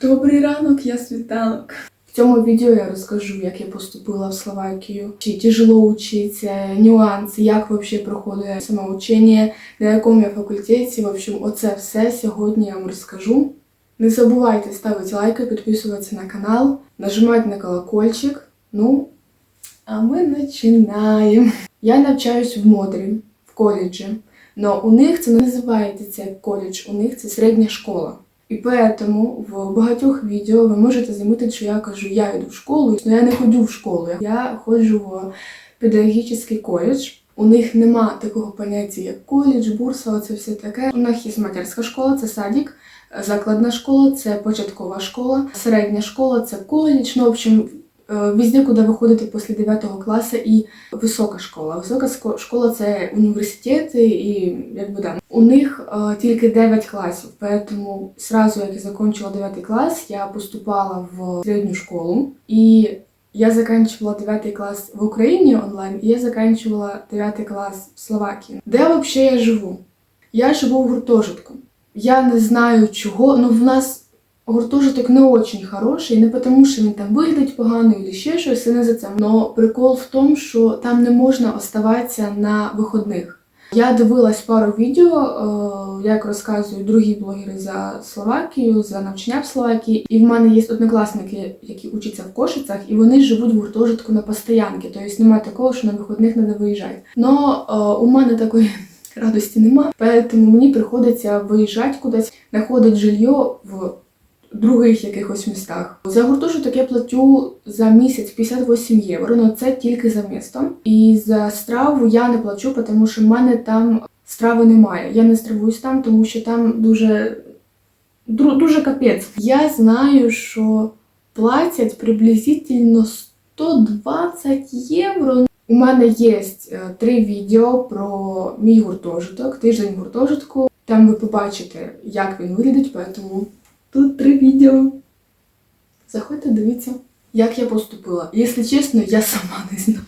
Добрий ранок, я світанок. В цьому відео я розкажу, як я поступила в Словакію, чи тяжело учиться, нюанси, як взагалі проходить самоучення, на якому я факультеті. В общем, оце все сьогодні я вам розкажу. Не забувайте ставити лайки, підписуватися на канал, нажимати на колокольчик. Ну, а ми починаємо. Я навчаюсь в Модрі, в коледжі. Но у них це не називається коледж, у них це середня школа. І поэтому в багатьох відео ви можете замітити, що я кажу, я йду в школу, але я не ходжу в школу. Я ходжу в педагогічний коледж. У них нема такого поняття, як коледж, бурса, це все таке. У них є матерська школа, це садик, закладна школа, це початкова школа, середня школа, це коледж. Ну, в общем, везде, куди ви ходите після 9 класу, і висока школа. Висока школа це університети і якби да. У них е, тільки 9 класів, поэтому сразу, як я закончила 9 клас, я поступала в середню школу. І я заканчивала 9 клас в Україні онлайн, і я заканчивала 9 клас в Словакії. Де взагалі я живу? Я живу в гуртожитку. Я не знаю чого, ну в нас гуртожиток не очень хороший, не тому, що він там виглядить погано і ще щось, і не за це. Но прикол в тому, що там не можна оставатися на виходних. Я дивилась пару відео, е, як розказують другі блогери за Словакію, за навчання в Словакії. І в мене є однокласники, які учаться в Кошицях, і вони живуть в гуртожитку на постоянки. Тобто немає такого, що на виходних треба виїжджати. Но е, у мене такої радості нема, тому мені приходиться виїжджати кудись, знаходити жилье в других якихось містах. За гуртожиток я платю за місяць 58 євро, але це тільки за місто. І за страву я не плачу, тому що в мене там страви немає. Я не стравуюсь там, тому що там дуже, дуже капець. Я знаю, що платять приблизительно 120 євро. У мене є е, три відео про мій гуртожиток, тиждень гуртожитку. Там ви побачите, як він виглядить, тому Тут три відео. Заходьте, дивіться, як я поступила. Якщо чесно, я сама не знаю.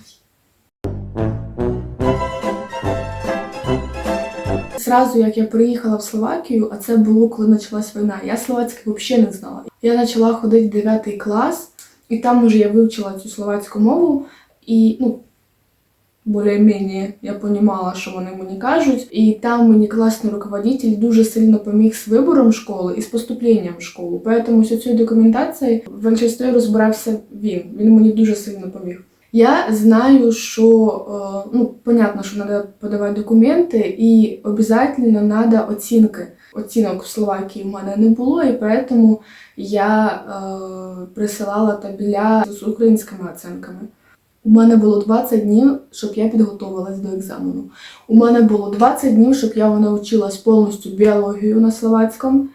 Сразу, як я приїхала в Словакію, а це було, коли почалась війна, я словацький взагалі не знала. Я почала ходити в 9 клас, і там уже я вивчила цю словацьку мову, і ну, більш-менш я розуміла, що вони мені кажуть. І там мені класний руководитель дуже сильно поміг з вибором школи і з поступленням в школу. Поэтому всю цю документацію в більшості розбирався він. Він мені дуже сильно поміг. Я знаю, що е, ну, понятно, що треба подавати документи, і обов'язково треба оцінки. Оцінок в Словакії в мене не було, і тому я е, присилала табеля з українськими оцінками. У мене було 20 днів, щоб я підготувалась до екзамену. У мене було 20 днів, щоб я навчилась повністю біологію на словацькому,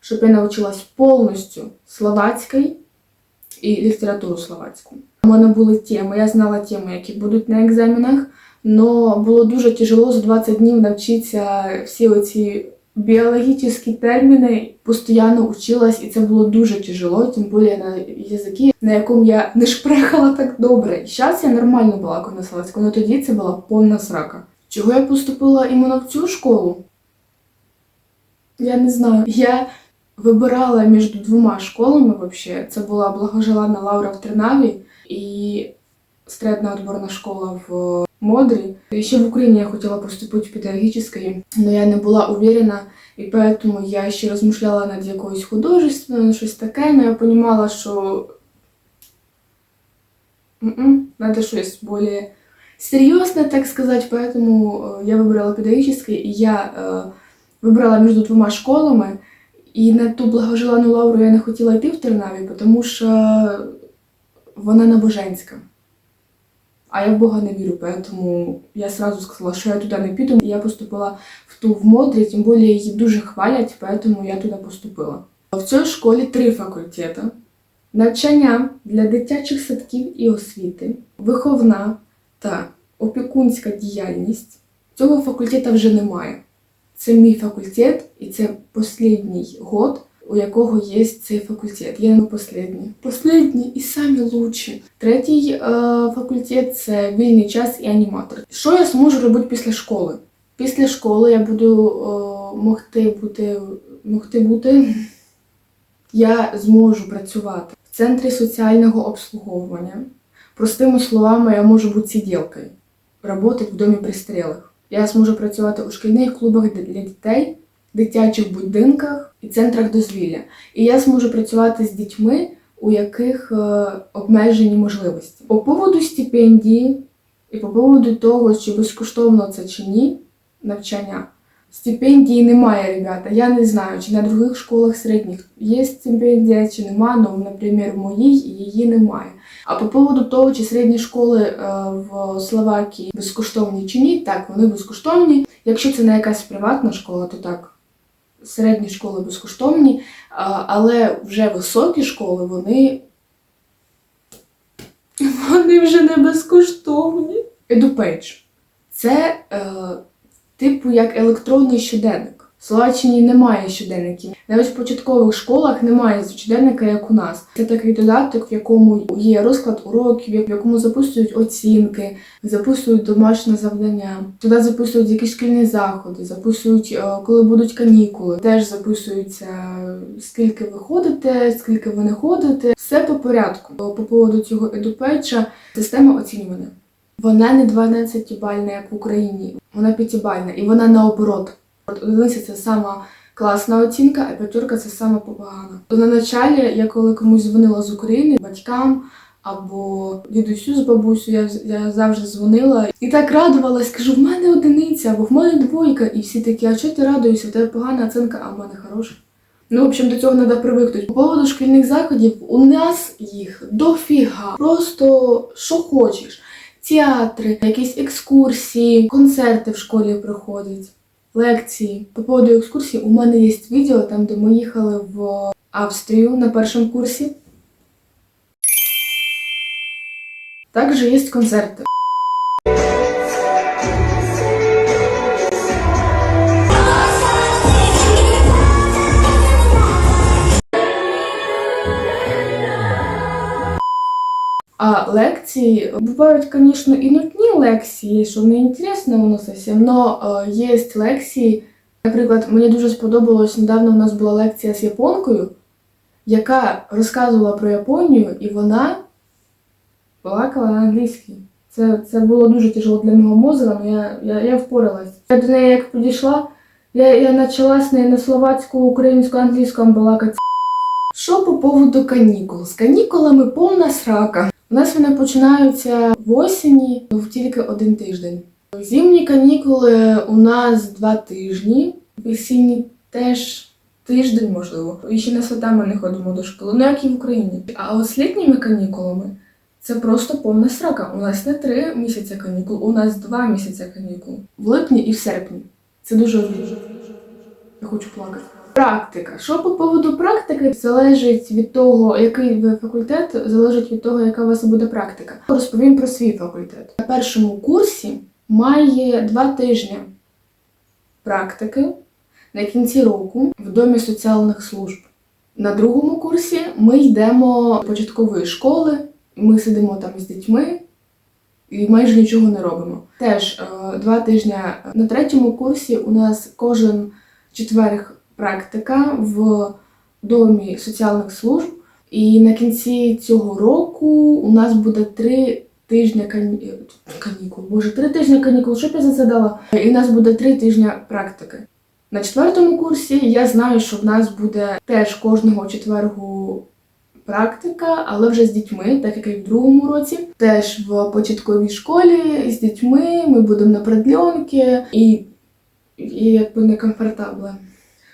щоб я навчилась повністю словацькій і літературу словацьку. У мене були теми, я знала теми, які будуть на екзаменах, але було дуже тяжело за 20 днів навчитися всі оці біологічні терміни, постійно училась, і це було дуже тяжело, тим більше на язикі, на якому я не шпрехала так добре. І зараз я нормально балакаю на але тоді це була повна срака. Чого я поступила іменно в цю школу? Я не знаю. Я вибирала між двома школами вообще. Це була благожелана Лаура в Тернаві і середня отборна школа в І ще в Україні я хотіла поступити в педагогічний, але я не була уверена, і поэтому я ще розмишляла над якоюсь художественною, щось таке, але я розуміла, що надо щось більш серйозне, так сказати, поэтому е, я вибрала педагогічний, і я е, вибрала між двома школами, і на ту благожелану лавру я не хотіла йти в Тернаві, тому що вона набоженська. А я в Бога не вірю, тому я сразу сказала, що я туди не піду. Я поступила в ту в Модрі, тим більше її дуже хвалять, тому я туди поступила. В цій школі три факультети: навчання для дитячих садків і освіти, виховна та опікунська діяльність. Цього факультету вже немає. Це мій факультет, і це останній год, у якого є цей факультет. Я не останній. Останній і самі лучші. Третій е, факультет це вільний час і аніматор. Що я зможу робити після школи? Після школи я буду е, могти бути, могти бути я зможу працювати в центрі соціального обслуговування. Простими словами, я можу бути сиділкою, працювати в домі пристрілих. Я зможу працювати у шкільних клубах для дітей, дитячих будинках і центрах дозвілля. І я зможу працювати з дітьми, у яких е, обмежені можливості. По поводу стипендії і по поводу того, чи безкоштовно це чи ні, навчання. Стипендії немає, ребята. Я не знаю, чи на других школах середніх є стипендія, чи нема, але, наприклад, в моїй її немає. А по поводу того, чи середні школи е, в Словакії безкоштовні чи ні, так, вони безкоштовні. Якщо це не якась приватна школа, то так, середні школи безкоштовні, але вже високі школи, вони. Вони вже не безкоштовні. EduPage. Це е, типу як електронний щоденник. В Словаччині немає щоденників. Навіть в початкових школах немає щоденника, як у нас. Це такий додаток, в якому є розклад уроків, в якому записують оцінки, записують домашнє завдання. Туди записують якісь шкільні заходи, записують, е, коли будуть канікули. Теж записується, скільки ви ходите, скільки ви не ходите. Все по порядку. По поводу цього едупеча система оцінювання. Вона не 12-бальна, як в Україні, вона 5-бальна, і вона наоборот. От Одиниця це сама класна оцінка, а п'ятерка це сама погана. То на началі я коли комусь дзвонила з України, батькам або дідусю з бабусю, я, я завжди дзвонила і так радувалась, кажу, в мене одиниця, або в мене двойка. І всі такі, а чого ти радуєшся? В тебе погана оцінка, а в мене хороша. Ну, в общем, до цього треба привикнути. По поводу шкільних заходів, у нас їх дофіга. Просто що хочеш. Театри, якісь екскурсії, концерти в школі проходять, лекції. По поводу екскурсії у мене є відео там, де ми їхали в Австрію на першому курсі. Також є концерти. А лекції бувають, звісно, і нудні лекції, що не інтересно воно зовсім, но е, є лекції. Наприклад, мені дуже сподобалось недавно у нас була лекція з японкою, яка розказувала про Японію, і вона балакала на англійській. Це, це було дуже тяжело для мого мозга, але я, я, я впоралась. Я до неї як підійшла, я, я почала з нею на словацьку, українську, англійську балакати. Що по поводу канікул? З канікулами повна срака. У нас вони починаються в осені в тільки один тиждень. Зимні канікули у нас два тижні, весінні теж тиждень, можливо. І ще на свята ми не ходимо до школи, ну як і в Україні. А з літніми канікулами це просто повна срака. У нас не три місяці канікул, у нас два місяці канікул. В липні і в серпні. Це дуже. Я хочу плакати. Практика. Що по поводу практики залежить від того, який ви факультет, залежить від того, яка у вас буде практика. Розповім про свій факультет. На першому курсі має два тижні практики на кінці року в домі соціальних служб. На другому курсі ми йдемо до початкової школи, ми сидимо там з дітьми і майже нічого не робимо. Теж е, два тижні на третьому курсі у нас кожен четверг практика в домі соціальних служб. І на кінці цього року у нас буде три тижні кані... канікул. Боже, три тижні канікул. Що б я за це дала? І у нас буде три тижні практики. На четвертому курсі я знаю, що в нас буде теж кожного четвергу практика, але вже з дітьми, так як і в другому році. Теж в початковій школі з дітьми ми будемо на продльонки і, і якби некомфортабли.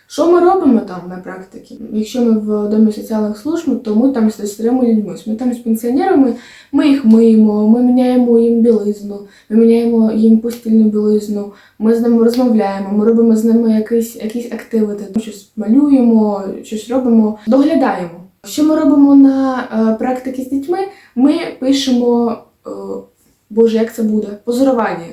Що ми робимо там на практиці? Якщо ми в домі соціальних служб, то ми там з старими людьми. Ми там з пенсіонерами, ми їх миємо, ми міняємо їм білизну, ми міняємо їм постільну білизну, ми з ними розмовляємо, ми робимо з ними якісь, якісь активити, щось малюємо, щось робимо, доглядаємо. Що ми робимо на е, практиці з дітьми? Ми пишемо, е, Боже, як це буде? Позорування.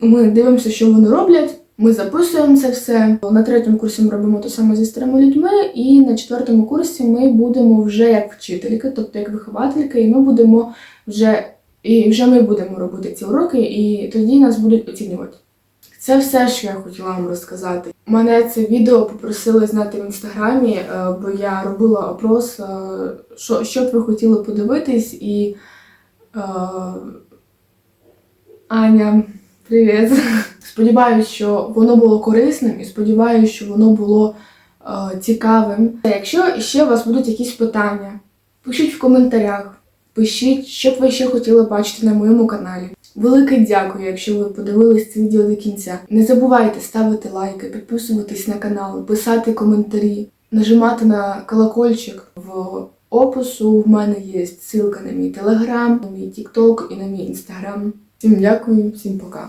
Ми дивимося, що вони роблять. Ми записуємо це все. На третьому курсі ми робимо те саме зі старими людьми, і на четвертому курсі ми будемо вже як вчительки, тобто як виховательки, і ми будемо вже і вже ми будемо робити ці уроки, і тоді нас будуть оцінювати. Це все, що я хотіла вам розказати. Мене це відео попросили знати в інстаграмі, е, бо я робила опрос, е, що, що б ви хотіли подивитись, і е, Аня, привіт. Сподіваюсь, що воно було корисним і сподіваюся, що воно було е, цікавим. Якщо ще у вас будуть якісь питання, пишіть в коментарях, пишіть, що б ви ще хотіли бачити на моєму каналі. Велике дякую, якщо ви подивились це відео до кінця. Не забувайте ставити лайки, підписуватись на канал, писати коментарі, нажимати на колокольчик в опису. В мене є ссылка на мій телеграм, на мій тікток і на мій інстаграм. Всім дякую, всім пока.